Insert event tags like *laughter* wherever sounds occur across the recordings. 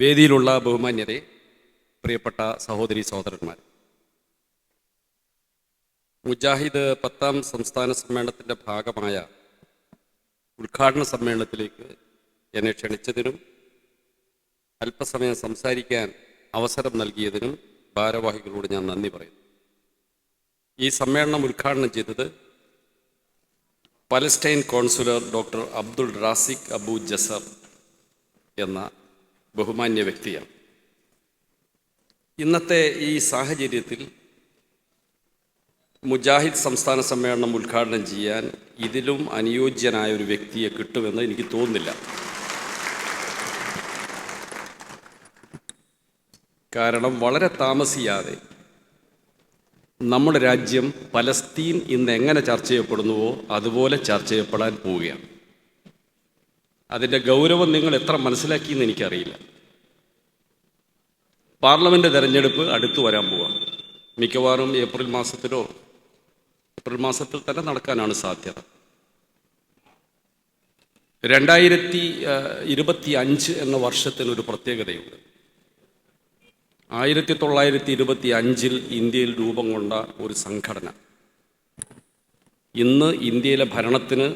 വേദിയിലുള്ള ബഹുമാന്യരെ പ്രിയപ്പെട്ട സഹോദരി സഹോദരന്മാർ മുജാഹിദ് പത്താം സംസ്ഥാന സമ്മേളനത്തിന്റെ ഭാഗമായ ഉദ്ഘാടന സമ്മേളനത്തിലേക്ക് എന്നെ ക്ഷണിച്ചതിനും അല്പസമയം സംസാരിക്കാൻ അവസരം നൽകിയതിനും ഭാരവാഹികളോട് ഞാൻ നന്ദി പറയുന്നു. ഈ സമ്മേളനം ഉദ്ഘാടനം ചെയ്തത് Palestine consular doctor Abdul Raziq Abu Jaser എന്ന ബഹുമാന്യ വ്യക്തിയാണ്. ഇന്നത്തെ ഈ സാഹചര്യത്തിൽ മുജാഹിദ് സംസ്ഥാന സമ്മേളനം ഉദ്ഘാടനം ചെയ്യാൻ ഇതിലും അനുയോജ്യനായ ഒരു വ്യക്തിയെ കിട്ടുമെന്ന് എനിക്ക് തോന്നുന്നില്ല. കാരണം വളരെ താമസിയാതെ നമ്മുടെ രാജ്യം പലസ്തീൻ ഇന്ന് എങ്ങനെ ചർച്ച ചെയ്യപ്പെടുന്നുവോ അതുപോലെ ചർച്ച ചെയ്യപ്പെടാൻ പോവുകയാണ്. അതിന്റെ ഗൗരവം നിങ്ങൾ എത്ര മനസ്സിലാക്കിയെന്ന് എനിക്കറിയില്ല. പാർലമെന്റ് തെരഞ്ഞെടുപ്പ് അടുത്തു വരാൻ പോവാം മിക്കവാറും ഏപ്രിൽ മാസത്തിലോ ഏപ്രിൽ മാസത്തിൽ തന്നെ നടക്കാനാണ് സാധ്യത. രണ്ടായിരത്തി ഇരുപത്തി അഞ്ച് എന്ന വർഷത്തിനൊരു പ്രത്യേകതയുണ്ട്. ആയിരത്തി തൊള്ളായിരത്തി ഇരുപത്തി അഞ്ചിൽ ഇന്ത്യയിൽ രൂപം കൊണ്ട ഒരു സംഘടന. ഇന്ന് ഇന്ത്യയിലെ ഭരണത്തിന്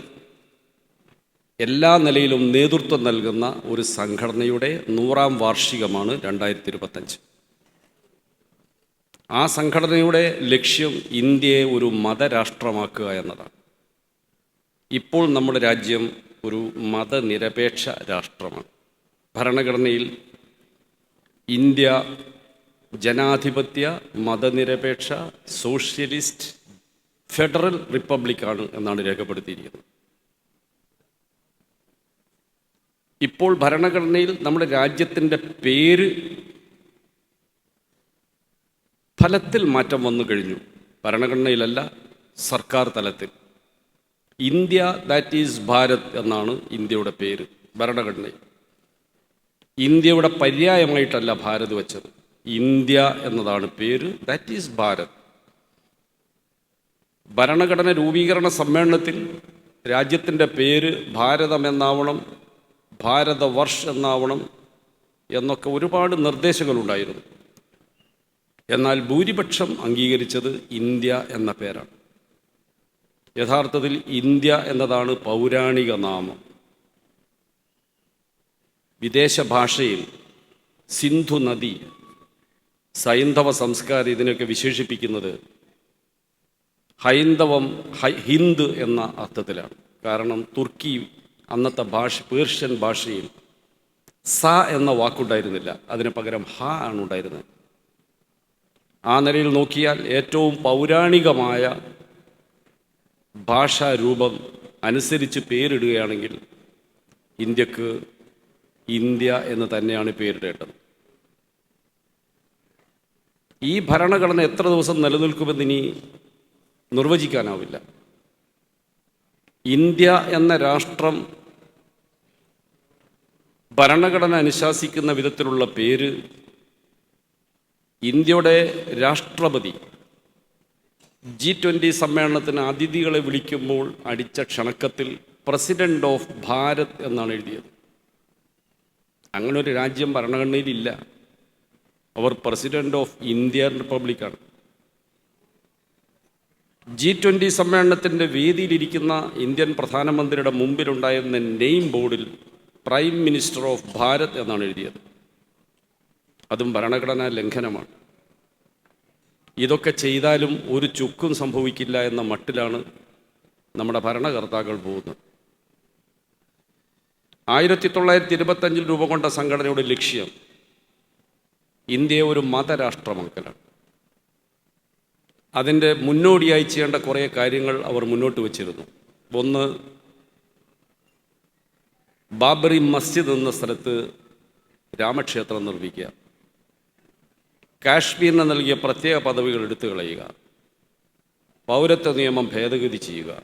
എല്ലാ നിലയിലും നേതൃത്വം നൽകുന്ന ഒരു സംഘടനയുടെ നൂറാം വാർഷികമാണ് രണ്ടായിരത്തി ഇരുപത്തഞ്ച് ആ സംഘടനയുടെ ലക്ഷ്യം ഇന്ത്യയെ ഒരു മതരാഷ്ട്രമാക്കുക എന്നതാണ്. ഇപ്പോൾ നമ്മുടെ രാജ്യം ഒരു മതനിരപേക്ഷ രാഷ്ട്രമാണ്. ഭരണഘടനയിൽ ഇന്ത്യ ജനാധിപത്യ മതനിരപേക്ഷ സോഷ്യലിസ്റ്റ് ഫെഡറൽ റിപ്പബ്ലിക്കാണ് എന്നാണ് രേഖപ്പെടുത്തിയിരിക്കുന്നത്. ഇപ്പോൾ ഭരണഘടനയിൽ നമ്മുടെ രാജ്യത്തിന്റെ പേര് ഫലത്തിൽ മാറ്റം വന്നു കഴിഞ്ഞു. ഭരണഘടനയിലല്ല സർക്കാർ തലത്തിൽ. ഇന്ത്യ ദാറ്റ് ഈസ് ഭാരത് എന്നാണ് ഇന്ത്യയുടെ പേര് ഭരണഘടനയിൽ. ഇന്ത്യയുടെ പര്യായമായിട്ടല്ല ഭാരത് വച്ചത്. ഇന്ത്യ എന്നതാണ് പേര് ദാറ്റ് ഈസ് ഭാരത്. ഭരണഘടന രൂപീകരണ സമ്മേളനത്തിൽ രാജ്യത്തിന്റെ പേര് ഭാരതം എന്നാവണം ഭാരതവർഷ് എന്നാവണം എന്നൊക്കെ ഒരുപാട് നിർദ്ദേശങ്ങളുണ്ടായിരുന്നു. എന്നാൽ ഭൂരിപക്ഷം അംഗീകരിച്ചത് ഇന്ത്യ എന്ന പേരാണ്. യഥാർത്ഥത്തിൽ ഇന്ത്യ എന്നതാണ് പൗരാണിക നാമം. വിദേശ ഭാഷയിൽ സിന്ധു നദി സൈന്ധവ സംസ്കാരം ഇതിനൊക്കെ വിശേഷിപ്പിക്കുന്നത് ഹൈന്ദവം ഹിന്ദ് എന്ന അർത്ഥത്തിലാണ്. കാരണം തുർക്കി അന്നത്തെ ഭാഷ പേർഷ്യൻ ഭാഷയിൽ സ എന്ന വാക്കുണ്ടായിരുന്നില്ല. അതിന് പകരം ഹ ആണ് ഉണ്ടായിരുന്നത്. ആ നിലയിൽ നോക്കിയാൽ ഏറ്റവും പൗരാണികമായ ഭാഷാരൂപം അനുസരിച്ച് പേരിടുകയാണെങ്കിൽ ഇന്ത്യയ്ക്ക് ഇന്ത്യ എന്ന് തന്നെയാണ് പേരിടേണ്ടത്. ഈ ഭരണഘടന എത്ര ദിവസം നിലനിൽക്കുമെന്ന് ഇനി നിർവചിക്കാനാവില്ല. ഇന്ത്യ എന്ന രാഷ്ട്രം ഭരണഘടന അനുശാസിക്കുന്ന വിധത്തിലുള്ള പേര് ഇന്ത്യയുടെ രാഷ്ട്രപതി ജി ട്വന്റി സമ്മേളനത്തിന് അതിഥികളെ വിളിക്കുമ്പോൾ അടിച്ച ക്ഷണക്കത്തിൽ പ്രസിഡന്റ് ഓഫ് ഭാരത് എന്നാണ് എഴുതിയത്. അങ്ങനെ ഒരു രാജ്യം ഭരണഘടനയിലില്ല. അവർ പ്രസിഡന്റ് ഓഫ് ഇന്ത്യൻ റിപ്പബ്ലിക്കാണ്. ജി ട്വന്റി സമ്മേളനത്തിന്റെ വേദിയിലിരിക്കുന്ന ഇന്ത്യൻ പ്രധാനമന്ത്രിയുടെ മുമ്പിലുണ്ടായിരുന്ന നെയിം ബോർഡിൽ പ്രൈം മിനിസ്റ്റർ ഓഫ് ഭാരത് എന്നാണ് എഴുതിയത്. അതും ഭരണഘടനാ ലംഘനമാണ്. ഇതൊക്കെ ചെയ്താലും ഒരു ചുക്കും സംഭവിക്കില്ല എന്ന മട്ടിലാണ് നമ്മുടെ ഭരണകർത്താക്കൾ പോകുന്നത്. ആയിരത്തി തൊള്ളായിരത്തി ഇരുപത്തഞ്ചിൽ രൂപം കൊണ്ട സംഘടനയുടെ ലക്ഷ്യം ഇന്ത്യയെ ഒരു മതരാഷ്ട്രമാക്കലാണ്. അതിന്റെ മുന്നോടിയായി ചെയ്യേണ്ട കുറേ കാര്യങ്ങൾ അവർ മുന്നോട്ട് വച്ചിരുന്നു. ഒന്ന് ബാബറി മസ്ജിദ് എന്ന സ്ഥലത്ത് രാമക്ഷേത്രം നിർമ്മിക്കുക. കാശ്മീരിന് നൽകിയ പ്രത്യേക പദവികൾ എടുത്തു കളയുക. പൗരത്വ നിയമം ഭേദഗതി ചെയ്യുക.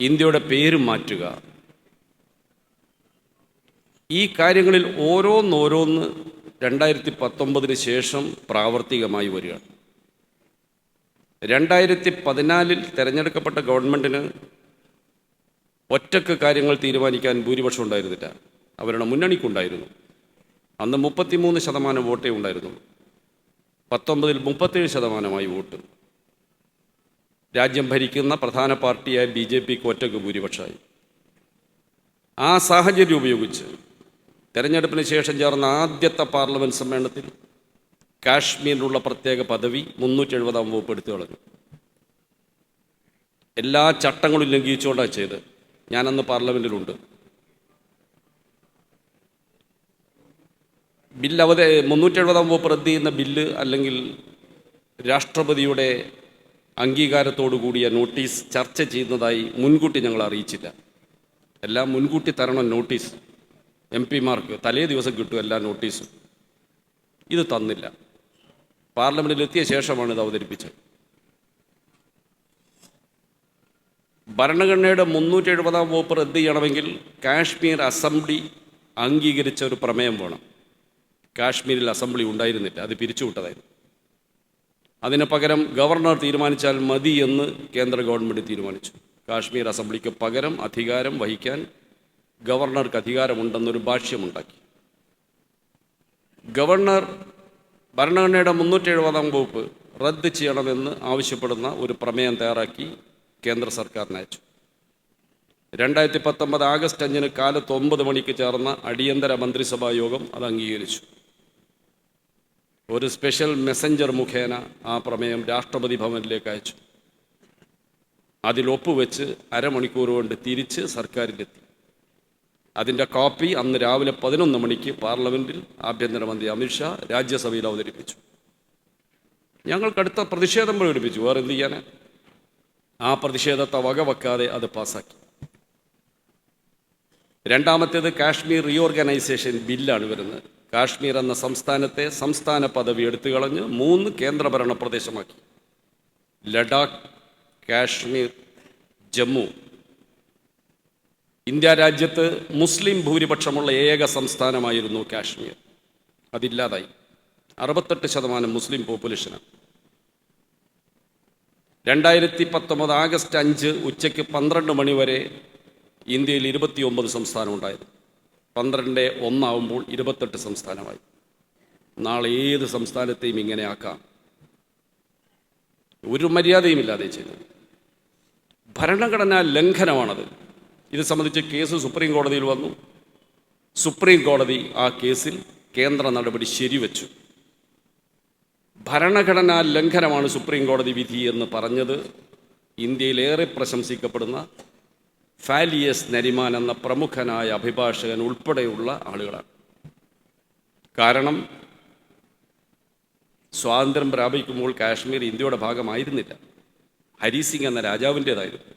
ഇന്ത്യയുടെ പേര് മാറ്റുക. ഈ കാര്യങ്ങളിൽ ഓരോന്നോരോന്ന് രണ്ടായിരത്തി പത്തൊമ്പതിന് ശേഷം പ്രാവർത്തികമായി വരികയാണ്. രണ്ടായിരത്തി പതിനാലിൽ തിരഞ്ഞെടുക്കപ്പെട്ട ഗവൺമെന്റിന് ഒറ്റയ്ക്ക് കാര്യങ്ങൾ തീരുമാനിക്കാൻ ഭൂരിപക്ഷം ഉണ്ടായിരുന്നില്ല. അവരുടെ മുന്നണിക്കുണ്ടായിരുന്നു. അന്ന് മുപ്പത്തിമൂന്ന് ശതമാനം വോട്ടേ ഉണ്ടായിരുന്നുള്ളൂ പത്തൊമ്പതിൽ മുപ്പത്തേഴ് ശതമാനമായി വോട്ട്. രാജ്യം ഭരിക്കുന്ന പ്രധാന പാർട്ടിയായ ബി ജെ പിക്ക് ഒറ്റയ്ക്ക് ഭൂരിപക്ഷമായി. ആ സാഹചര്യം ഉപയോഗിച്ച് തെരഞ്ഞെടുപ്പിന് ശേഷം ചേർന്ന ആദ്യത്തെ പാർലമെന്റ് സമ്മേളനത്തിൽ കാശ്മീരിനുള്ള പ്രത്യേക പദവി മുന്നൂറ്റി എഴുപതാം വകുപ്പ് എടുത്തു കളഞ്ഞു. എല്ലാ ചട്ടങ്ങളും ലംഘിച്ചുകൊണ്ടാണ് ചെയ്ത് ഞാനന്ന് പാർലമെന്റിലുണ്ട് ബില്ല് അവതെ മുന്നൂറ്റി എഴുപതാം വകുപ്പ് റദ്ദ് ചെയ്യുന്ന ബില്ല് അല്ലെങ്കിൽ രാഷ്ട്രപതിയുടെ അംഗീകാരത്തോടു കൂടിയ നോട്ടീസ് ചർച്ച ചെയ്യുന്നതായി മുൻകൂട്ടി ഞങ്ങൾ അറിയിച്ചില്ല. എല്ലാം മുൻകൂട്ടി തരണം നോട്ടീസ്. എം പിമാർക്ക് തലേ ദിവസം കിട്ടും എല്ലാ നോട്ടീസും. ഇത് തന്നില്ല. പാർലമെന്റിലെത്തിയ ശേഷമാണ് ഇത് അവതരിപ്പിച്ചത്. ഭരണഘടനയുടെ മുന്നൂറ്റി എഴുപതാം വകുപ്പ് റദ്ദ് ചെയ്യണമെങ്കിൽ കാശ്മീർ അസംബ്ലി അംഗീകരിച്ച ഒരു പ്രമേയം വേണം. കാശ്മീരിൽ അസംബ്ലി ഉണ്ടായിരുന്നില്ല അത് പിരിച്ചുവിട്ടതായിരുന്നു. അതിന് പകരം ഗവർണർ തീരുമാനിച്ചാൽ മതി എന്ന് കേന്ദ്ര ഗവൺമെന്റ് തീരുമാനിച്ചു. കാശ്മീർ അസംബ്ലിക്ക് പകരം അധികാരം വഹിക്കാൻ ഗവർണർക്ക് അധികാരമുണ്ടെന്നൊരു ഭാഷ്യമുണ്ടാക്കി. ഗവർണർ ഭരണഘടനയുടെ മുന്നൂറ്റി എഴുപതാം വകുപ്പ് റദ്ദ് ചെയ്യണമെന്ന് ആവശ്യപ്പെടുന്ന ഒരു പ്രമേയം തയ്യാറാക്കി കേന്ദ്ര സർക്കാരിന് അയച്ചു. രണ്ടായിരത്തി പത്തൊമ്പത് ആഗസ്റ്റ് അഞ്ചിന് കാലത്ത് ഒമ്പത് മണിക്ക് ചേർന്ന അടിയന്തര മന്ത്രിസഭാ യോഗം അത് അംഗീകരിച്ചു. ഒരു സ്പെഷ്യൽ മെസ്സഞ്ചർ മുഖേന ആ പ്രമേയം രാഷ്ട്രപതി ഭവനിലേക്ക് അയച്ചു. അതിൽ ഒപ്പുവെച്ച് അരമണിക്കൂർ കൊണ്ട് തിരിച്ച് സർക്കാരിലെത്തി. അതിന്റെ കോപ്പി അന്ന് രാവിലെ പതിനൊന്ന് മണിക്ക് പാർലമെന്റിൽ ആഭ്യന്തരമന്ത്രി അമിത്ഷാ രാജ്യസഭയിൽ അവതരിപ്പിച്ചു. ഞങ്ങൾക്കടുത്ത പ്രതിഷേധം പ്രകടിപ്പിച്ചു. വേറെ എന്ത് ചെയ്യാൻ ആ പ്രതിഷേധത്തെ വകവെക്കാതെ അത് പാസാക്കി രണ്ടാമത്തേത് കാശ്മീർ റീഓർഗനൈസേഷൻ ബില്ലാണ് വരുന്നത്. കാശ്മീർ എന്ന സംസ്ഥാനത്തെ സംസ്ഥാന പദവി എടുത്തു കളഞ്ഞ് മൂന്ന് കേന്ദ്രഭരണ പ്രദേശമാക്കി. ലഡാക്ക് കാശ്മീർ ജമ്മു. ഇന്ത്യ രാജ്യത്ത് മുസ്ലിം ഭൂരിപക്ഷമുള്ള ഏക സംസ്ഥാനമായിരുന്നു കാശ്മീർ. അതില്ലാതായി. അറുപത്തെട്ട് ശതമാനം മുസ്ലിം പോപ്പുലേഷനാണ്. രണ്ടായിരത്തി പത്തൊമ്പത് ആഗസ്റ്റ് അഞ്ച് ഉച്ചയ്ക്ക് പന്ത്രണ്ട് മണി വരെ ഇന്ത്യയിൽ ഇരുപത്തിയൊമ്പത് സംസ്ഥാനം ഉണ്ടായിരുന്നു പന്ത്രണ്ട് ഒന്നാവുമ്പോൾ ഇരുപത്തെട്ട് സംസ്ഥാനമായി. നാളെ ഏത് സംസ്ഥാനത്തെയും ഇങ്ങനെ ആക്കാം. ഒരു മര്യാദയുമില്ലാതെ ചെയ്തു. ഭരണഘടനാ ലംഘനമാണത്. ഇത് സംബന്ധിച്ച് കേസ് സുപ്രീം കോടതിയിൽ വന്നു. സുപ്രീം കോടതി ആ കേസിൽ കേന്ദ്ര നടപടി ശരിവെച്ചു. ഭരണഘടനാ ലംഘനമാണ് സുപ്രീം കോടതി വിധി എന്ന് പറഞ്ഞത്. ഇന്ത്യയിലേറെ പ്രശംസിക്കപ്പെടുന്ന ഫാലിയസ് നരിമാൻ എന്ന പ്രമുഖനായ അഭിഭാഷകൻ ഉൾപ്പെടെയുള്ള ആളുകളാണ്. കാരണം സ്വാതന്ത്ര്യം പ്രാപിക്കുമ്പോൾ കാശ്മീർ ഇന്ത്യയുടെ ഭാഗമായിരുന്നില്ല. ഹരി സിംഗ് എന്ന രാജാവിന്റേതായിരുന്നു.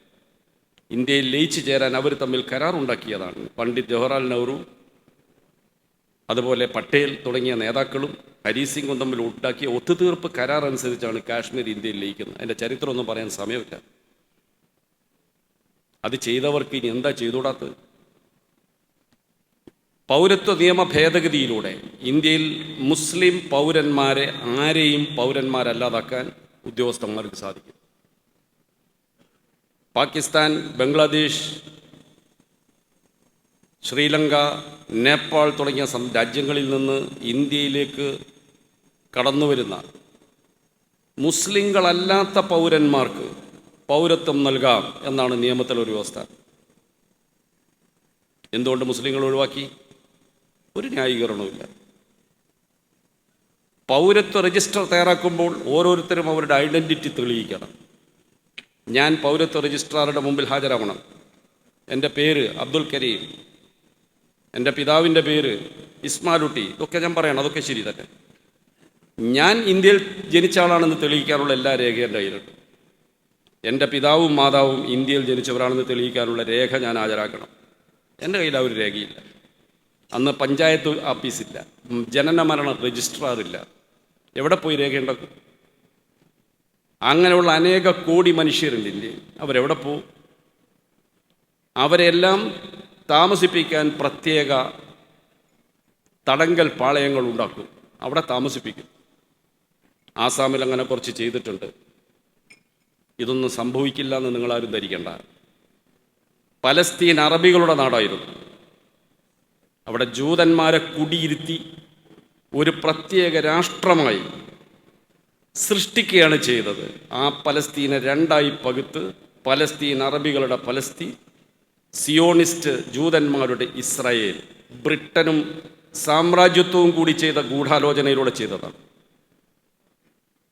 ഇന്ത്യയിൽ ലയിച്ചു ചേരാൻ അവർ തമ്മിൽ കരാറുണ്ടാക്കിയതാണ് പണ്ഡിറ്റ് ജവഹർലാൽ നെഹ്റു അതുപോലെ പട്ടേൽ തുടങ്ങിയ നേതാക്കളും ഹരി സിംഗും തമ്മിൽ ഉണ്ടാക്കിയ ഒത്തുതീർപ്പ് കരാർ അനുസരിച്ചാണ് കാശ്മീർ ഇന്ത്യയിൽ ലയിക്കുന്നത്. അതിന്റെ ചരിത്രമൊന്നും പറയാൻ സമയമില്ല. അത് ചെയ്തവർക്ക് ഇനി എന്താ ചെയ്തുകൂടാത്തത്? പൗരത്വ നിയമ ഭേദഗതിയിലൂടെ ഇന്ത്യയിൽ മുസ്ലിം പൗരന്മാരെ ആരെയും പൗരന്മാരല്ലാതാക്കാൻ ഉദ്യോഗസ്ഥന്മാർക്ക് സാധിക്കും. പാകിസ്ഥാൻ ബംഗ്ലാദേശ് ശ്രീലങ്ക നേപ്പാൾ തുടങ്ങിയ രാജ്യങ്ങളിൽ നിന്ന് ഇന്ത്യയിലേക്ക് കടന്നുവരുന്ന മുസ്ലിങ്ങളല്ലാത്ത പൗരന്മാർക്ക് പൗരത്വം നൽകാം എന്നാണ് നിയമത്തിലൊരു വ്യവസ്ഥ. എന്തുകൊണ്ട് മുസ്ലിങ്ങൾ ഒഴിവാക്കി? ഒരു ന്യായീകരണവുമില്ല പൗരത്വ രജിസ്റ്റർ തയ്യാറാക്കുമ്പോൾ ഓരോരുത്തരും അവരുടെ ഐഡന്റിറ്റി തെളിയിക്കണം. ഞാൻ പൗരത്വ രജിസ്ട്രാറുടെ മുമ്പിൽ ഹാജരാവണം. എന്റെ പേര് അബ്ദുൽ കരീം. എന്റെ പിതാവിന്റെ പേര് ഇസ്മാലുട്ടി ഇതൊക്കെ ഞാൻ പറയണം അതൊക്കെ ശരി തന്നെ. ഞാൻ ഇന്ത്യയിൽ ജനിച്ച ആളാണെന്ന് തെളിയിക്കാനുള്ള എല്ലാ രേഖയും എന്റെ കയ്യിലുണ്ട്. എന്റെ പിതാവും മാതാവും ഇന്ത്യയിൽ ജനിച്ചവരാണെന്ന് തെളിയിക്കാനുള്ള രേഖ ഞാൻ ഹാജരാക്കണം. എന്റെ കയ്യിൽ ആ ഒരു രേഖയില്ല. അന്ന് പഞ്ചായത്ത് ഓഫീസില്ല ജനന മരണ രജിസ്ട്രാറില്ല എവിടെ പോയി രേഖയുണ്ടാക്കും അങ്ങനെയുള്ള അനേക കോടി മനുഷ്യരുണ്ട് ഇന്ത്യയിൽ. അവരെവിടെ പോവും? അവരെല്ലാം താമസിപ്പിക്കാൻ പ്രത്യേക തടങ്കൽ പാളയങ്ങൾ ഉണ്ടാക്കും. അവിടെ താമസിപ്പിക്കും. ആസാമിൽ അങ്ങനെ കുറച്ച് ചെയ്തിട്ടുണ്ട്. ഇതൊന്നും സംഭവിക്കില്ല എന്ന് നിങ്ങളാരും ധരിക്കേണ്ട. പലസ്തീൻ അറബികളുടെ നാടായിരുന്നു. അവിടെ ജൂതന്മാരെ കുടിയിരുത്തി ഒരു പ്രത്യേക രാഷ്ട്രമായി സൃഷ്ടിക്കുകയാണ് ചെയ്തത്. ആ പലസ്തീനെ രണ്ടായി പകുത്ത് പലസ്തീൻ അറബികളുടെ പലസ്തീൻ സിയോണിസ്റ്റ് ജൂതന്മാരുടെ ഇസ്രായേൽ ബ്രിട്ടനും സാമ്രാജ്യത്വവും കൂടി ചെയ്ത ഗൂഢാലോചനയിലൂടെ ചെയ്തതാണ്.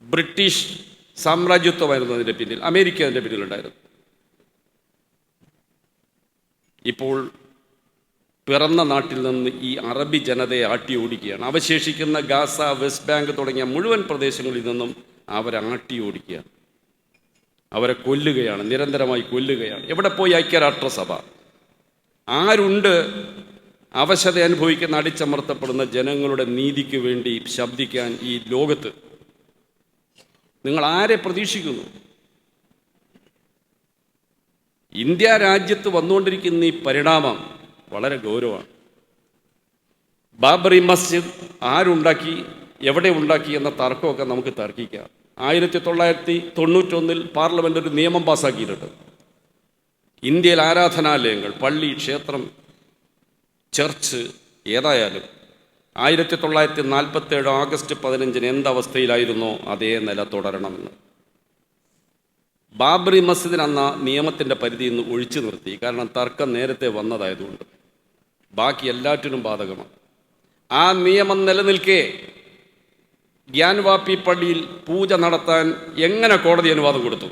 ബ്രിട്ടീഷ് സാമ്രാജ്യത്വമായിരുന്നു അതിന്റെ പിന്നിൽ അമേരിക്ക അതിന്റെ പിന്നിലുണ്ടായിരുന്നു. ഇപ്പോൾ പിറന്ന നാട്ടിൽ നിന്ന് ഈ അറബി ജനതയെ ആട്ടി ഓടിക്കുകയാണ്. അവശേഷിക്കുന്ന ഗാസ വെസ്റ്റ് ബാങ്ക് തുടങ്ങിയ മുഴുവൻ പ്രദേശങ്ങളിൽ നിന്നും അവരെ ആട്ടി ഓടിക്കുകയാണ്. അവരെ കൊല്ലുകയാണ് നിരന്തരമായി കൊല്ലുകയാണ്. എവിടെ പോയി ഐക്യരാഷ്ട്രസഭ? ആരുണ്ട് അവശത അനുഭവിക്കുന്ന അടിച്ചമർത്തപ്പെടുന്ന ജനങ്ങളുടെ നീതിക്ക് വേണ്ടി ശബ്ദിക്കാൻ ഈ ലോകത്ത്? നിങ്ങൾ ആരെ പ്രതീക്ഷിക്കുന്നു? ഇന്ത്യ രാജ്യത്ത് വന്നുകൊണ്ടിരിക്കുന്ന ഈ പരിണാമം വളരെ ഗൗരവമാണ്. ബാബറി മസ്ജിദ് ആരുണ്ടാക്കി എവിടെ ഉണ്ടാക്കി എന്ന തർക്കമൊക്കെ നമുക്ക് തർക്കിക്കാം. ആയിരത്തി തൊള്ളായിരത്തി തൊണ്ണൂറ്റൊന്നിൽ പാർലമെന്റ് ഒരു നിയമം പാസ്സാക്കിയിട്ടുണ്ട് ഇന്ത്യയിൽ ആരാധനാലയങ്ങൾ പള്ളി ക്ഷേത്രം ചർച്ച് ഏതായാലും ആയിരത്തി തൊള്ളായിരത്തി നാൽപ്പത്തേഴ് ആഗസ്റ്റ് പതിനഞ്ചിന് എന്തവസ്ഥയിലായിരുന്നോ അതേ നില തുടരണമെന്ന്. ബാബറി മസ്ജിദിന് അന്ന നിയമത്തിന്റെ പരിധി ഇന്ന് ഒഴിച്ചു നിർത്തി. കാരണം തർക്കം നേരത്തെ വന്നതായതുകൊണ്ട്. ബാക്കി എല്ലാറ്റിനും ബാധകമാണ്. ആ നിയമം നിലനിൽക്കെ. ഗ്യാൻവാപ്പി പള്ളിയിൽ പൂജ നടത്താൻ എങ്ങനെ കോടതി അനുവാദം കൊടുത്തു?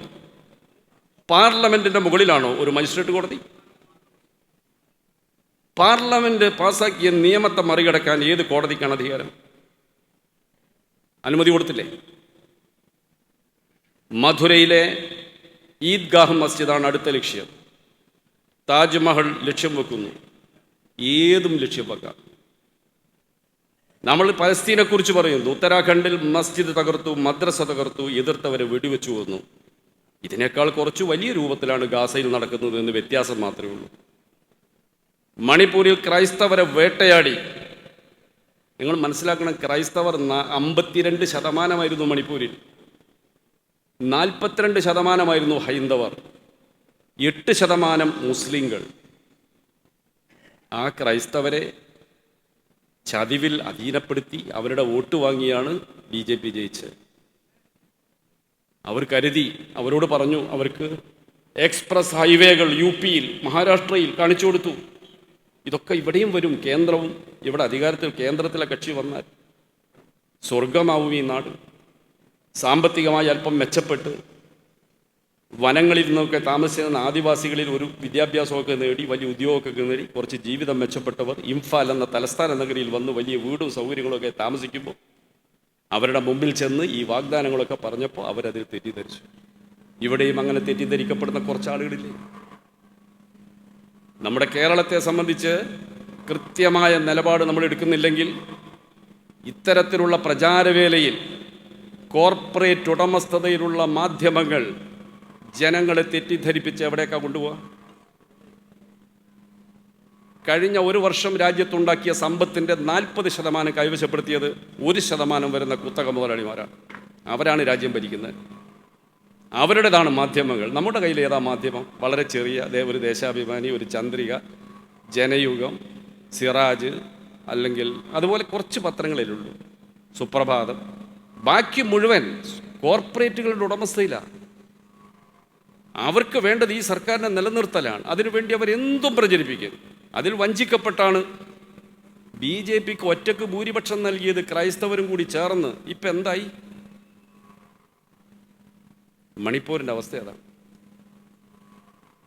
പാർലമെന്റിന്റെ മുകളിലാണോ ഒരു മജിസ്ട്രേറ്റ് കോടതി? പാർലമെന്റ് പാസാക്കിയ നിയമത്തെ മറികടക്കാൻ ഏത് കോടതിക്കാണ് അധികാരം? അനുമതി കൊടുത്തില്ലേ? മധുരയിലെ ഈദ്ഗാഹ് മസ്ജിദാണ് അടുത്ത ലക്ഷ്യം. താജ്മഹൽ ലക്ഷ്യം വെക്കുന്നു. ഏതും ലക്ഷ്യം വെക്കാം. നമ്മൾ പലസ്തീനെ കുറിച്ച് പറയുന്നു. ഉത്തരാഖണ്ഡിൽ മസ്ജിദ് തകർത്തു മദ്രസ തകർത്തു എതിർത്തവരെ വെടിവെച്ചു വന്നു. ഇതിനേക്കാൾ കുറച്ച് വലിയ രൂപത്തിലാണ് ഗാസയിൽ നടക്കുന്നത് എന്ന് വ്യത്യാസം മാത്രമേ ഉള്ളൂ. മണിപ്പൂരിൽ ക്രൈസ്തവരെ വേട്ടയാടി. നിങ്ങൾ മനസ്സിലാക്കണം ക്രൈസ്തവർ അമ്പത്തിരണ്ട് ശതമാനമായിരുന്നു മണിപ്പൂരിൽ. നാൽപ്പത്തിരണ്ട് ശതമാനമായിരുന്നു ഹൈന്ദവർ. എട്ട് ശതമാനം മുസ്ലിങ്ങൾ ആ ക്രൈസ്തവരെ ചതിവിൽ അധീനപ്പെടുത്തി അവരുടെ വോട്ട് വാങ്ങിയാണ് ബി ജെ പി ജയിച്ചത്. അവർ കരുതി അവരോട് പറഞ്ഞു അവർക്ക് എക്സ്പ്രസ് ഹൈവേകൾ യു പിയിൽ മഹാരാഷ്ട്രയിൽ കാണിച്ചു കൊടുത്തു. ഇതൊക്കെ ഇവിടെയും വരും കേന്ദ്രവും. ഇവിടെ അധികാരത്തിൽ കേന്ദ്രത്തിലെ കക്ഷി വന്നാൽ സ്വർഗമാവും ഈ നാട്. സാമ്പത്തികമായി അല്പം മെച്ചപ്പെട്ട് വനങ്ങളിൽ നിന്നൊക്കെ താമസിക്കുന്ന ആദിവാസികളിൽ ഒരു വിദ്യാഭ്യാസമൊക്കെ നേടി വലിയ ഉദ്യോഗമൊക്കെ നേടി കുറച്ച് ജീവിതം മെച്ചപ്പെട്ടവർ ഇംഫാൽ എന്ന തലസ്ഥാന നഗരിയിൽ വന്ന് വലിയ വീടും സൗകര്യങ്ങളൊക്കെ താമസിക്കുമ്പോൾ അവരുടെ മുമ്പിൽ ചെന്ന് ഈ വാഗ്ദാനങ്ങളൊക്കെ പറഞ്ഞപ്പോൾ അവരതിൽ തെറ്റിദ്ധരിച്ചു. ഇവിടെയും അങ്ങനെ തെറ്റിദ്ധരിക്കപ്പെടുന്ന കുറച്ച് ആളുകളില്ലേ നമ്മുടെ കേരളത്തെ സംബന്ധിച്ച് കൃത്യമായ നിലപാട് നമ്മൾ എടുക്കുന്നില്ലെങ്കിൽ ഇത്തരത്തിലുള്ള പ്രചാരവേലയിൽ കോർപ്പറേറ്റ് ഉടമസ്ഥതയിലുള്ള മാധ്യമങ്ങൾ ജനങ്ങളെ തെറ്റിദ്ധരിപ്പിച്ച് എവിടേക്കാണ് കൊണ്ടുപോവുക കഴിഞ്ഞ ഒരു വർഷം രാജ്യത്തുണ്ടാക്കിയ സമ്പത്തിന്റെ നാൽപ്പത് ശതമാനം കൈവശപ്പെടുത്തിയത് ഒരു ശതമാനം വരുന്ന കുത്തക മുതലാളിമാരാണ്. അവരാണ് രാജ്യം ഭരിക്കുന്നത്. അവരുടേതാണ് മാധ്യമങ്ങൾ. നമ്മുടെ കയ്യിൽ ഏതാ മാധ്യമം? വളരെ ചെറിയ ഒരു ദേശാഭിമാനി ഒരു ചന്ദ്രിക ജനയുഗം സിറാജ് അല്ലെങ്കിൽ അതുപോലെ കുറച്ച് പത്രങ്ങളേ ഉള്ളൂ സുപ്രഭാതം. ബാക്കി മുഴുവൻ കോർപ്പറേറ്റുകളുടെ ഉടമസ്ഥയിലാണ് അവർക്ക് വേണ്ടത് ഈ സർക്കാരിനെ നിലനിർത്തലാണ്. അതിനുവേണ്ടി അവർ എന്തും പ്രചരിപ്പിക്കും. അതിൽ വഞ്ചിക്കപ്പെട്ടാണ് ബി ജെ പിക്ക് ഒറ്റയ്ക്ക് ഭൂരിപക്ഷം നൽകിയത് ക്രൈസ്തവരും കൂടി ചേർന്ന്. ഇപ്പം എന്തായി? മണിപ്പൂരിന്റെ അവസ്ഥ അതാണ്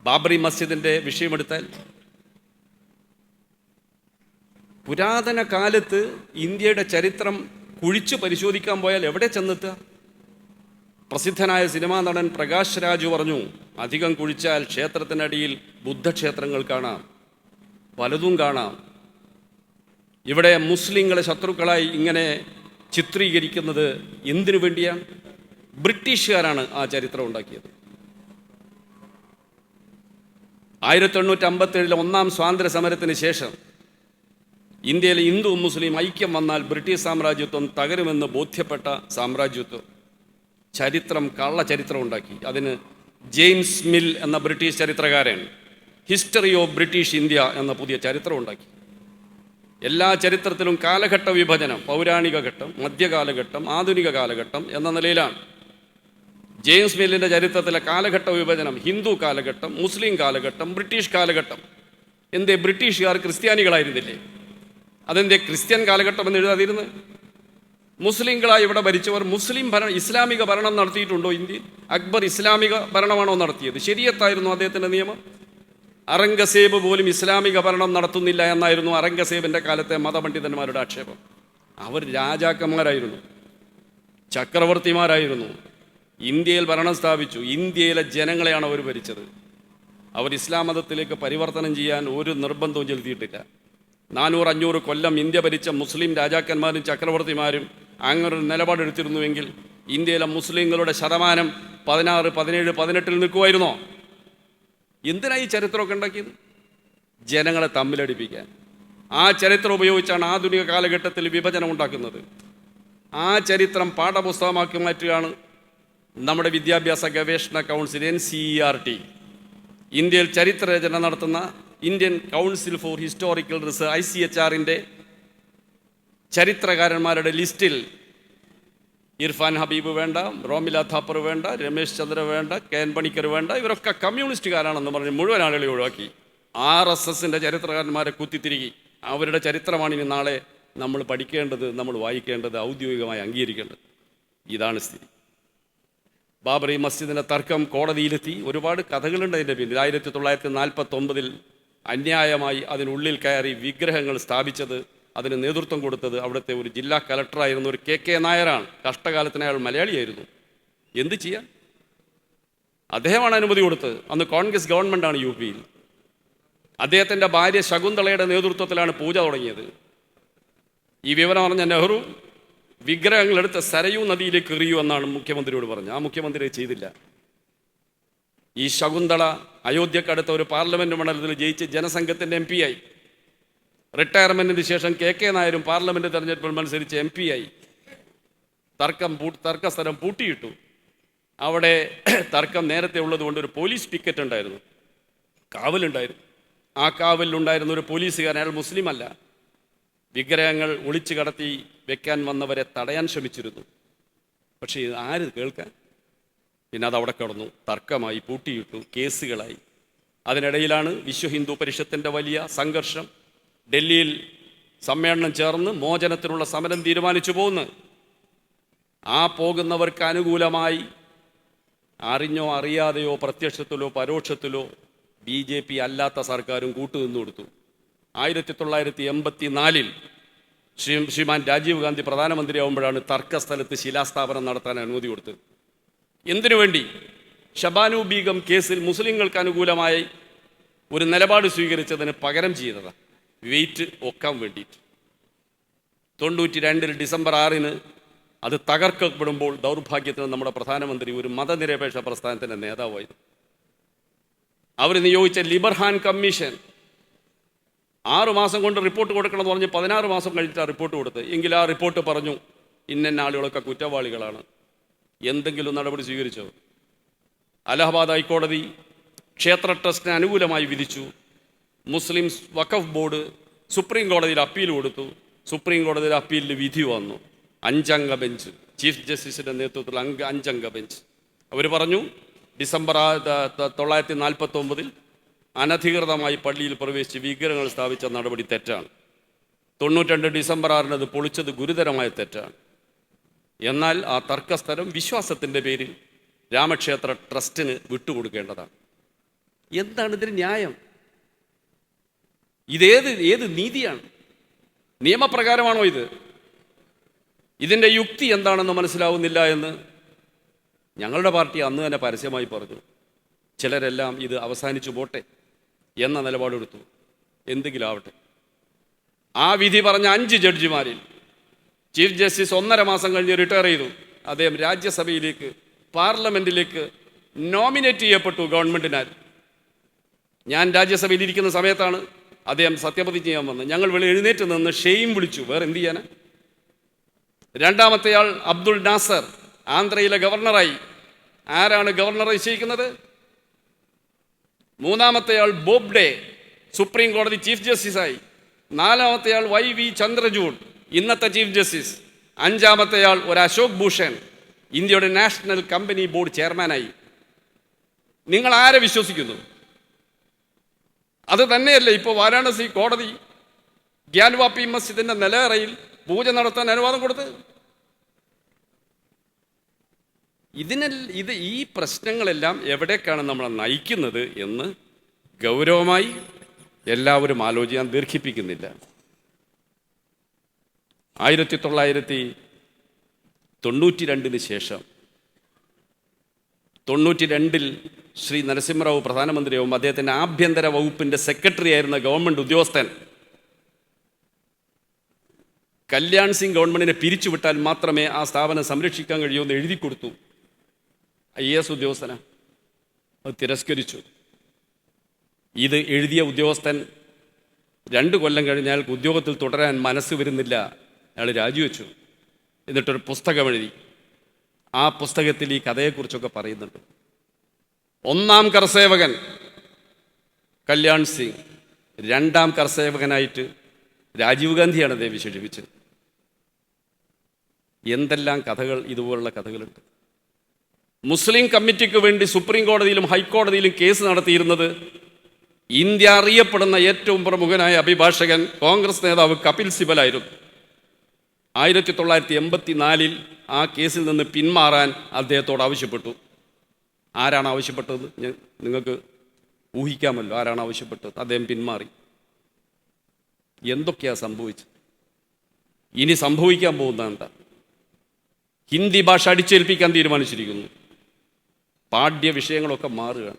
ബാബറി മസ്ജിദിന്റെ വിഷയമെടുത്താൽ പുരാതന കാലത്ത് ഇന്ത്യയുടെ ചരിത്രം കുഴിച്ചു പരിശോധിക്കാൻ പോയാൽ എവിടെ ചെന്നെത്തുക? പ്രസിദ്ധനായ സിനിമാ നടൻ പ്രകാശ് രാജു പറഞ്ഞു അധികം കുഴിച്ചാൽ ക്ഷേത്രത്തിനടിയിൽ ബുദ്ധക്ഷേത്രങ്ങൾ കാണാം പലതും കാണാം. ഇവിടെ മുസ്ലിങ്ങളെ ശത്രുക്കളായി ഇങ്ങനെ ചിത്രീകരിക്കുന്നത് എന്തിനു വേണ്ടിയാണ്? ബ്രിട്ടീഷുകാരാണ് ആ ചരിത്രം ഉണ്ടാക്കിയത്. ആയിരത്തി എണ്ണൂറ്റി അമ്പത്തേഴിലെ ഒന്നാം സ്വാതന്ത്ര്യ സമരത്തിന് ശേഷം ഇന്ത്യയിലെ ഹിന്ദു മുസ്ലിം ഐക്യം വന്നാൽ ബ്രിട്ടീഷ് സാമ്രാജ്യത്വം തകരുമെന്ന് ബോധ്യപ്പെട്ട സാമ്രാജ്യത്വം. ചരിത്രം കള്ള ചരിത്രം ഉണ്ടാക്കി. അതിന് ജെയിംസ് മിൽ എന്ന ബ്രിട്ടീഷ് ചരിത്രകാരൻ ഹിസ്റ്ററി ഓഫ് ബ്രിട്ടീഷ് ഇന്ത്യ എന്ന പുതിയ ചരിത്രം ഉണ്ടാക്കി. എല്ലാ ചരിത്രത്തിലും കാലഘട്ട വിഭജനം പൗരാണിക ഘട്ടം മധ്യകാലഘട്ടം ആധുനിക കാലഘട്ടം എന്ന നിലയിലാണ്. ജെയിംസ് മില്ലിന്റെ ചരിത്രത്തിലെ കാലഘട്ട വിഭജനം ഹിന്ദു കാലഘട്ടം മുസ്ലിം കാലഘട്ടം ബ്രിട്ടീഷ് കാലഘട്ടം. എന്തേ ബ്രിട്ടീഷുകാർ ക്രിസ്ത്യാനികളായിരുന്നില്ലേ? അതെന്തേ ക്രിസ്ത്യൻ കാലഘട്ടം എന്ന് എഴുതാതിരുന്നത് മുസ്ലിങ്ങളായി ഇവിടെ ഭരിച്ചവർ മുസ്ലിം ഭരണം ഇസ്ലാമിക ഭരണം നടത്തിയിട്ടുണ്ടോ ഇന്ത്യയിൽ അക്ബർ ഇസ്ലാമിക ഭരണമാണോ നടത്തിയത്? ശരിയത്തായിരുന്നു അദ്ദേഹത്തിന്റെ നിയമം. അറംഗസേബ് പോലും ഇസ്ലാമിക ഭരണം നടത്തുന്നില്ല എന്നായിരുന്നു അറംഗസേബിന്റെ കാലത്തെ മതപണ്ഡിതന്മാരുടെ ആക്ഷേപം. അവർ രാജാക്കന്മാരായിരുന്നു. ചക്രവർത്തിമാരായിരുന്നു. ഇന്ത്യയിൽ ഭരണം സ്ഥാപിച്ചു. ഇന്ത്യയിലെ ജനങ്ങളെയാണ് അവർ ഭരിച്ചത്. അവർ ഇസ്ലാം മതത്തിലേക്ക് പരിവർത്തനം ചെയ്യാൻ ഒരു നിർബന്ധവും ചെലുത്തിയിട്ടില്ല. നാനൂറ് അഞ്ഞൂറ് കൊല്ലം ഇന്ത്യ ഭരിച്ച മുസ്ലിം രാജാക്കന്മാരും ചക്രവർത്തിമാരും അങ്ങനെ ഒരു നിലപാടെടുത്തിരുന്നുവെങ്കിൽ ഇന്ത്യയിലെ മുസ്ലിങ്ങളുടെ ശതമാനം പതിനാറ് പതിനേഴ് പതിനെട്ടിൽ നിൽക്കുമായിരുന്നോ? എന്തിനാ ഈ ചരിത്രമൊക്കെ ഉണ്ടാക്കിയത്? ജനങ്ങളെ തമ്മിലടിപ്പിക്കാൻ. ആ ചരിത്രം ഉപയോഗിച്ചാണ് ആധുനിക കാലഘട്ടത്തിൽ വിഭജനം ഉണ്ടാക്കുന്നത്. ആ ചരിത്രം പാഠപുസ്തകമാക്കി മാറ്റുകയാണ് നമ്മുടെ വിദ്യാഭ്യാസ ഗവേഷണ council N C E R T. ഇന്ത്യയിൽ ചരിത്രരചന നടത്തുന്ന Indian council for historical research I C H ആറിന്റെ ചരിത്രകാരന്മാരുടെ ലിസ്റ്റിൽ ഇർഫാൻ ഹബീബ് വേണ്ട റോമില താപ്പർ വേണ്ട രമേശ് ചന്ദ്ര വേണ്ട കെ എൻ പണിക്കർ വേണ്ട ഇവരൊക്കെ കമ്മ്യൂണിസ്റ്റുകാരാണെന്ന് പറഞ്ഞ് മുഴുവൻ ആളുകളെ ഒഴിവാക്കി. ആർ എസ് എസിന്റെ ചരിത്രകാരന്മാരെ കുത്തിത്തിരികി. അവരുടെ ചരിത്രമാണ് ഇനി നാളെ നമ്മൾ പഠിക്കേണ്ടത് നമ്മൾ വായിക്കേണ്ടത് ഔദ്യോഗികമായി അംഗീകരിക്കേണ്ടത്. ഇതാണ് സ്ഥിതി. ബാബറി മസ്ജിദിന്റെ തർക്കം കോടതിയിലെത്തി. ഒരുപാട് കഥകളുണ്ട് അതിന്റെ പിന്നിൽ. ആയിരത്തി തൊള്ളായിരത്തി നാൽപ്പത്തൊമ്പതിൽ അന്യായമായി അതിനുള്ളിൽ കയറി വിഗ്രഹങ്ങൾ സ്ഥാപിച്ചത് അതിന് നേതൃത്വം കൊടുത്തത് അവിടുത്തെ ഒരു ജില്ലാ കലക്ടറായിരുന്ന ഒരു കെ കെ നായരാണ്. കഷ്ടകാലത്തിന് അയാൾ മലയാളിയായിരുന്നു. എന്ത് ചെയ്യാൻ അദ്ദേഹമാണ് അനുമതി കൊടുത്തത്. അന്ന് കോൺഗ്രസ് ഗവൺമെന്റാണ് യു പിയിൽ അദ്ദേഹത്തിന്റെ ഭാര്യ ശകുന്തളയുടെ നേതൃത്വത്തിലാണ് പൂജ തുടങ്ങിയത്. ഈ വിവരം അറിഞ്ഞ നെഹ്റു വിഗ്രഹങ്ങളെടുത്ത് സരയൂ നദിയിലേക്ക് എറിയൂ എന്നാണ് മുഖ്യമന്ത്രിയോട് പറഞ്ഞത്. ആ മുഖ്യമന്ത്രി ചെയ്തില്ല. ഈ ശകുന്തള അയോധ്യക്കടുത്ത ഒരു പാർലമെന്റ് മണ്ഡലത്തിൽ ജയിച്ച് ജനസംഘത്തിന്റെ എം പി ആയി. റിട്ടയർമെന്റിന് ശേഷം കെ കെ നായരും പാർലമെന്റ് തെരഞ്ഞെടുപ്പിൽ മത്സരിച്ച് എം പി ആയി. തർക്കം തർക്കസ്ഥലം പൂട്ടിയിട്ടു. അവിടെ *clears throat* തർക്കം നേരത്തെ ഉള്ളതുകൊണ്ട് ഒരു പോലീസ് ടിക്കറ്റ് ഉണ്ടായിരുന്നു. കാവലുണ്ടായിരുന്നു. ആ കാവലിലുണ്ടായിരുന്ന ഒരു പോലീസുകാരൻ അയാൾ മുസ്ലിം അല്ല വിഗ്രഹങ്ങൾ ഒളിച്ചു കടത്തി വെക്കാൻ വന്നവരെ തടയാൻ ശ്രമിച്ചിരുന്നു. പക്ഷേ ഇത് ആര് കേൾക്കാൻ? പിന്നെ അത് അവിടെ കിടന്നു. തർക്കമായി പൂട്ടിയിട്ടു കേസുകളായി. അതിനിടയിലാണ് വിശ്വ ഹിന്ദു പരിഷത്തിന്റെ വലിയ സംഘർഷം. ഡൽഹിയിൽ സമ്മേളനം ചേർന്ന് മോചനത്തിനുള്ള സമരം തീരുമാനിച്ചു പോകുന്നു. ആ പോകുന്നവർക്ക് അനുകൂലമായി അറിഞ്ഞോ അറിയാതെയോ പ്രത്യക്ഷത്തിലോ പരോക്ഷത്തിലോ ബി ജെ പി അല്ലാത്ത സർക്കാരും കൂട്ടുനിന്നു കൊടുത്തു. ആയിരത്തി തൊള്ളായിരത്തി എൺപത്തി നാലിൽ ശ്രീ ശ്രീമാൻ രാജീവ് ഗാന്ധി പ്രധാനമന്ത്രിയാവുമ്പോഴാണ് തർക്കസ്ഥലത്ത് ശിലാസ്ഥാപനം നടത്താൻ അനുമതി കൊടുത്തത്. എന്തിനു വേണ്ടി? ഷബാനു ബീഗം കേസിൽ മുസ്ലിങ്ങൾക്ക് അനുകൂലമായി ഒരു നിലപാട് സ്വീകരിച്ചതിന് പകരം ചെയ്തതാണ് വെയിറ്റ് ഒക്കാൻ വേണ്ടിയിട്ട്. തൊണ്ണൂറ്റി രണ്ടിൽ ഡിസംബർ ആറിന് അത് തകർക്കപ്പെടുമ്പോൾ ദൗർഭാഗ്യത്തിന് നമ്മുടെ പ്രധാനമന്ത്രി ഒരു മതനിരപേക്ഷ പ്രസ്ഥാനത്തിന്റെ നേതാവായിരുന്നു. അവർ നിയോഗിച്ച ലിബർഹാൻ കമ്മീഷൻ ആറ് മാസം കൊണ്ട് റിപ്പോർട്ട് കൊടുക്കണമെന്ന് പറഞ്ഞ് പതിനാറ് മാസം കഴിഞ്ഞിട്ട് ആ റിപ്പോർട്ട് കൊടുത്ത് എങ്കിൽ ആ റിപ്പോർട്ട് പറഞ്ഞു ഇന്ന ആളുകളൊക്കെ കുറ്റവാളികളാണ്. എന്തെങ്കിലും നടപടി സ്വീകരിച്ചോ? അലഹബാദ് ഹൈക്കോടതി ക്ഷേത്ര ട്രസ്റ്റിന് അനുകൂലമായി വിധിച്ചു. മുസ്ലിം വഖഫ് ബോർഡ് സുപ്രീം കോടതിയിൽ അപ്പീൽ കൊടുത്തു. സുപ്രീം കോടതിയിൽ അപ്പീലിൽ വിധി വന്നു. അഞ്ചംഗ ബെഞ്ച് ചീഫ് ജസ്റ്റിസിന്റെ നേതൃത്വത്തിൽ അംഗ അഞ്ചംഗ ബെഞ്ച്. അവർ പറഞ്ഞു ഡിസംബർ തൊള്ളായിരത്തി നാൽപ്പത്തി ഒമ്പതിൽ അനധികൃതമായി പള്ളിയിൽ പ്രവേശിച്ച് വിഗ്രഹങ്ങൾ സ്ഥാപിച്ച നടപടി തെറ്റാണ്. തൊണ്ണൂറ്റിരണ്ട് ഡിസംബർ ആറിന് അത് പൊളിച്ചത് ഗുരുതരമായ തെറ്റാണ്. എന്നാൽ ആ തർക്കസ്ഥലം വിശ്വാസത്തിന്റെ പേരിൽ രാമക്ഷേത്ര ട്രസ്റ്റിന് വിട്ടുകൊടുക്കേണ്ടതാണ്. എന്താണ് ഇതിന് ന്യായം? ഇതേത് ഏത് നീതിയാണ്? നിയമപ്രകാരമാണോ ഇത്? ഇതിന്റെ യുക്തി എന്താണെന്ന് മനസ്സിലാവുന്നില്ല എന്ന് ഞങ്ങളുടെ പാർട്ടി അന്ന് തന്നെ പരസ്യമായി പറഞ്ഞു. ചിലരെല്ലാം ഇത് അവസാനിച്ചു പോട്ടെ എന്ന നിലപാടെടുത്തു. എന്തെങ്കിലും ആവട്ടെ. ആ വിധി പറഞ്ഞ അഞ്ച് ജഡ്ജിമാരിൽ ചീഫ് ജസ്റ്റിസ് ഒന്നര മാസം കഴിഞ്ഞ് റിട്ടയർ ചെയ്തു. അദ്ദേഹം രാജ്യസഭയിലേക്ക് പാർലമെന്റിലേക്ക് നോമിനേറ്റ് ചെയ്യപ്പെട്ടു ഗവൺമെന്റിനാൽ. ഞാൻ രാജ്യസഭയിൽ ഇരിക്കുന്ന സമയത്താണ് അദ്ദേഹം സത്യപ്രതിജ്ഞ ചെയ്യാൻ വന്നത് ഞങ്ങൾ വെളി എഴുന്നേറ്റ് നിന്ന് ഷെയിം വിളിച്ചു. വേറെ എന്ത് ചെയ്യാനാ? രണ്ടാമത്തെയാൾ അബ്ദുൾ നാസർ ആന്ധ്രയിലെ ഗവർണറായി. ആരാണ് ഗവർണർ നിശ്ചയിക്കുന്നത്? മൂന്നാമത്തെയാൾ ബോബ് ഡേ സുപ്രീം കോടതി ചീഫ് ജസ്റ്റിസായി. നാലാമത്തെ ആൾ വൈ വി ചന്ദ്രചൂഡ് ഇന്നത്തെ ചീഫ് ജസ്റ്റിസ്. അഞ്ചാമത്തെ ആൾ ഒരു അശോക് ഭൂഷൺ ഇന്ത്യയുടെ നാഷണൽ കമ്പനി ബോർഡ് ചെയർമാനായി. നിങ്ങൾ ആരെ വിശ്വസിക്കുന്നു? അത് തന്നെയല്ലേ ഇപ്പോൾ വാരാണസി കോടതി ഗ്യാൻവാപ്പി മസ്ജിദിന്റെ നിലയറയിൽ പൂജ നടത്താൻ അനുവാദം കൊടുത്ത്. ഇതിനെ ഇത് ഈ പ്രശ്നങ്ങളെല്ലാം എവിടേക്കാണ് നമ്മളെ നയിക്കുന്നത് എന്ന് ഗൗരവമായി എല്ലാവരും ആലോചിക്കാൻ ദീർഘിപ്പിക്കുന്നില്ല. ആയിരത്തി തൊള്ളായിരത്തി തൊണ്ണൂറ്റി രണ്ടിന് ശേഷം തൊണ്ണൂറ്റി രണ്ടിൽ ശ്രീ നരസിംഹറാവു പ്രധാനമന്ത്രിയാവും. അദ്ദേഹത്തിന്റെ ആഭ്യന്തര വകുപ്പിന്റെ സെക്രട്ടറി ആയിരുന്ന ഗവൺമെന്റ് ഉദ്യോഗസ്ഥൻ. കല്യാൺ സിംഗ് ഗവൺമെന്റിനെ പിരിച്ചുവിട്ടാൽ മാത്രമേ ആ സ്ഥാപനം സംരക്ഷിക്കാൻ കഴിയൂ എന്ന് എഴുതി കൊടുത്തു. ഐ എസ് ഉദ്യോഗസ്ഥന. അത് തിരസ്കരിച്ചു. ഇത് എഴുതിയ ഉദ്യോഗസ്ഥൻ രണ്ട് കൊല്ലം കഴിഞ്ഞാൽ ഉദ്യോഗത്തിൽ തുടരാൻ മനസ്സ് വരുന്നില്ല. അയാൾ രാജിവെച്ചു. എന്നിട്ടൊരു പുസ്തകം എഴുതി. ആ പുസ്തകത്തിൽ ഈ കഥയെക്കുറിച്ചൊക്കെ പറയുന്നുണ്ട്. ഒന്നാം കർസേവകൻ കല്യാൺ സിംഗ്. രണ്ടാം കർസേവകനായിട്ട് രാജീവ് ഗാന്ധിയാണ് അദ്ദേഹം വിശേഷിപ്പിച്ചത്. എന്തെല്ലാം കഥകൾ ഇതുപോലുള്ള കഥകളുണ്ട്. മുസ്ലിം കമ്മിറ്റിക്ക് വേണ്ടി സുപ്രീം കോടതിയിലും ഹൈക്കോടതിയിലും കേസ് നടത്തിയിരുന്നത് ഇന്ത്യ അറിയപ്പെടുന്ന ഏറ്റവും പ്രമുഖനായ അഭിഭാഷകൻ കോൺഗ്രസ് നേതാവ് കപിൽ സിബലായിരുന്നു ആയിരത്തി തൊള്ളായിരത്തി എൺപത്തി നാലിൽ ആ കേസിൽ നിന്ന് പിന്മാറാൻ അദ്ദേഹത്തോട് ആവശ്യപ്പെട്ടു. ആരാണ് ആവശ്യപ്പെട്ടത്? ഞാൻ- നിങ്ങൾക്ക് ഊഹിക്കാമല്ലോ ആരാണ് ആവശ്യപ്പെട്ടത്. അദ്ദേഹം പിന്മാറി. എന്തൊക്കെയാ സംഭവിച്ചത്? ഇനി സംഭവിക്കാൻ പോകുന്നതാണ്ട ഹിന്ദി ഭാഷ അടിച്ചേൽപ്പിക്കാൻ തീരുമാനിച്ചിരിക്കുന്നു. പാഠ്യ വിഷയങ്ങളൊക്കെ മാറുകയാണ്.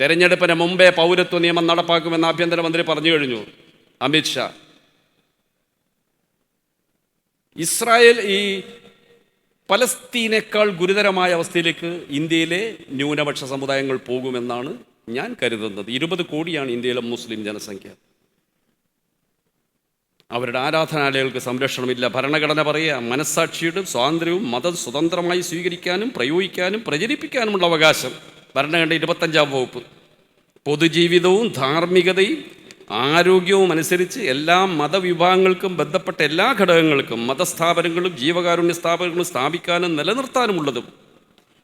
തെരഞ്ഞെടുപ്പിന് മുമ്പേ പൗരത്വ നിയമം നടപ്പാക്കുമെന്ന് ആഭ്യന്തരമന്ത്രി പറഞ്ഞു കഴിഞ്ഞു. അമിത്ഷാ ഇസ്രായേൽ ഈ പലസ്തീനേക്കാൾ ഗുരുതരമായ അവസ്ഥയിലേക്ക് ഇന്ത്യയിലെ ന്യൂനപക്ഷ സമുദായങ്ങൾ പോകുമെന്നാണ് ഞാൻ കരുതുന്നത്. ഇരുപത് കോടിയാണ് ഇന്ത്യയിലെ മുസ്ലിം ജനസംഖ്യ. അവരുടെ ആരാധനാലയങ്ങൾക്ക് സംരക്ഷണമില്ല. ഭരണഘടന പറയുക മനസ്സാക്ഷിയുടെ സ്വാതന്ത്ര്യവും മതം സ്വതന്ത്രമായി സ്വീകരിക്കാനും പ്രയോഗിക്കാനും പ്രചരിപ്പിക്കാനുമുള്ള അവകാശം. ഭരണഘടന ഇരുപത്തഞ്ചാം വകുപ്പ്. പൊതുജീവിതവും ധാർമ്മികതയും ആരോഗ്യവും അനുസരിച്ച് എല്ലാ മതവിഭാഗങ്ങൾക്കും ബന്ധപ്പെട്ട എല്ലാ ഘടകങ്ങൾക്കും മതസ്ഥാപനങ്ങളും ജീവകാരുണ്യ സ്ഥാപനങ്ങളും സ്ഥാപിക്കാനും നിലനിർത്താനുമുള്ളതും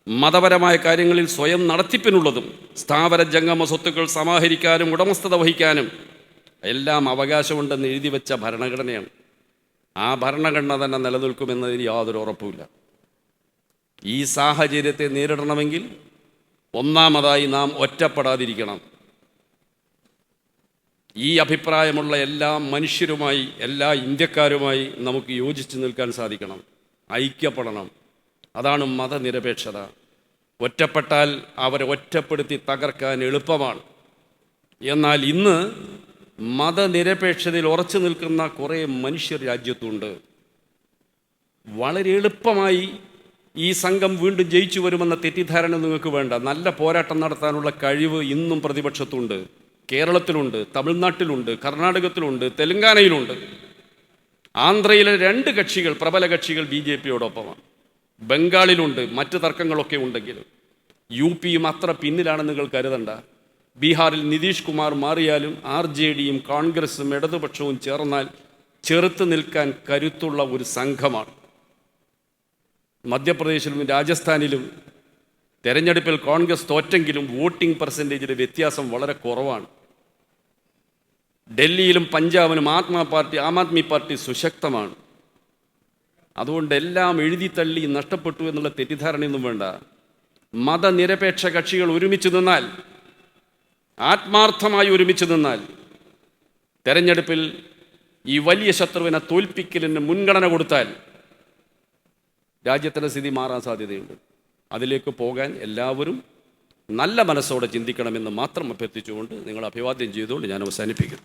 മതപരമായ കാര്യങ്ങളിൽ സ്വയം നടത്തിപ്പിനുള്ളതും സ്ഥാപന ജംഗമ സ്വത്തുക്കൾ സമാഹരിക്കാനും ഉടമസ്ഥത വഹിക്കാനും എല്ലാം അവകാശമുണ്ടെന്ന് എഴുതി വെച്ച ഭരണഘടനയാണ്. ആ ഭരണഘടന തന്നെ നിലനിൽക്കുമെന്നതിന് യാതൊരു ഉറപ്പുമില്ല. ഈ സാഹചര്യത്തെ നേരിടണമെങ്കിൽ ഒന്നാമതായി നാം ഒറ്റപ്പെടാതിരിക്കണം. ഈ അഭിപ്രായമുള്ള എല്ലാ മനുഷ്യരുമായി എല്ലാ ഇന്ത്യക്കാരുമായി നമുക്ക് യോജിച്ച് നിൽക്കാൻ സാധിക്കണം. ഐക്യപ്പെടണം. അതാണ് മതനിരപേക്ഷത. ഒറ്റപ്പെട്ടാൽ അവരെ ഒറ്റപ്പെടുത്തി തകർക്കാൻ എളുപ്പമാണ്. എന്നാൽ ഇന്ന് മതനിരപേക്ഷതയിൽ ഉറച്ചു നിൽക്കുന്ന കുറേ മനുഷ്യർ രാജ്യത്തുണ്ട്. വളരെ എളുപ്പമായി ഈ സംഘം വീണ്ടും ജയിച്ചു വരുമെന്ന തെറ്റിദ്ധാരണ നിങ്ങൾക്ക് വേണ്ട. നല്ല പോരാട്ടം നടത്താനുള്ള കഴിവ് ഇന്നും പ്രതിപക്ഷത്തുണ്ട്. കേരളത്തിലുണ്ട് തമിഴ്നാട്ടിലുണ്ട് കർണാടകത്തിലുണ്ട് തെലങ്കാനയിലുണ്ട്. ആന്ധ്രയിലെ രണ്ട് കക്ഷികൾ പ്രബല കക്ഷികൾ ബി ജെ പിയോടൊപ്പമാണ്. ബംഗാളിലുണ്ട് മറ്റ് തർക്കങ്ങളൊക്കെ ഉണ്ടെങ്കിലും. യു പിയും അത്ര പിന്നിലാണ് നിങ്ങൾ കരുതണ്ട. ബീഹാറിൽ നിതീഷ് കുമാർ മാറിയാലും ആർ ജെ ഡിയും കോൺഗ്രസും ഇടതുപക്ഷവും ചേർന്നാൽ ചെറുത്ത് നിൽക്കാൻ കരുത്തുള്ള ഒരു സംഘമാണ്. മധ്യപ്രദേശിലും രാജസ്ഥാനിലും തെരഞ്ഞെടുപ്പിൽ കോൺഗ്രസ് തോറ്റെങ്കിലും വോട്ടിംഗ് പെർസെന്റേജിലെ വ്യത്യാസം വളരെ കുറവാണ്. ഡൽഹിയിലും പഞ്ചാബിലും ആത്മാ പാർട്ടി ആം ആദ്മി പാർട്ടി സുശക്തമാണ്. അതുകൊണ്ട് എല്ലാം എഴുതി തള്ളി നഷ്ടപ്പെട്ടു എന്നുള്ള തെറ്റിദ്ധാരണയൊന്നും വേണ്ട. മതനിരപേക്ഷ കക്ഷികൾ ഒരുമിച്ച് നിന്നാൽ ആത്മാർത്ഥമായി ഒരുമിച്ച് നിന്നാൽ തെരഞ്ഞെടുപ്പിൽ ഈ വലിയ ശത്രുവിനെ തോൽപ്പിക്കലിന് മുൻഗണന കൊടുത്താൽ രാജ്യത്തിന്റെ സ്ഥിതി മാറാൻ സാധ്യതയുണ്ട്. അതിലേക്ക് പോകാൻ എല്ലാവരും നല്ല മനസ്സോടെ ചിന്തിക്കണമെന്ന് മാത്രം അഭ്യർത്ഥിച്ചുകൊണ്ട് നിങ്ങൾ അഭിവാദ്യം ചെയ്തുകൊണ്ട് ഞാൻ അവസാനിപ്പിക്കുന്നു.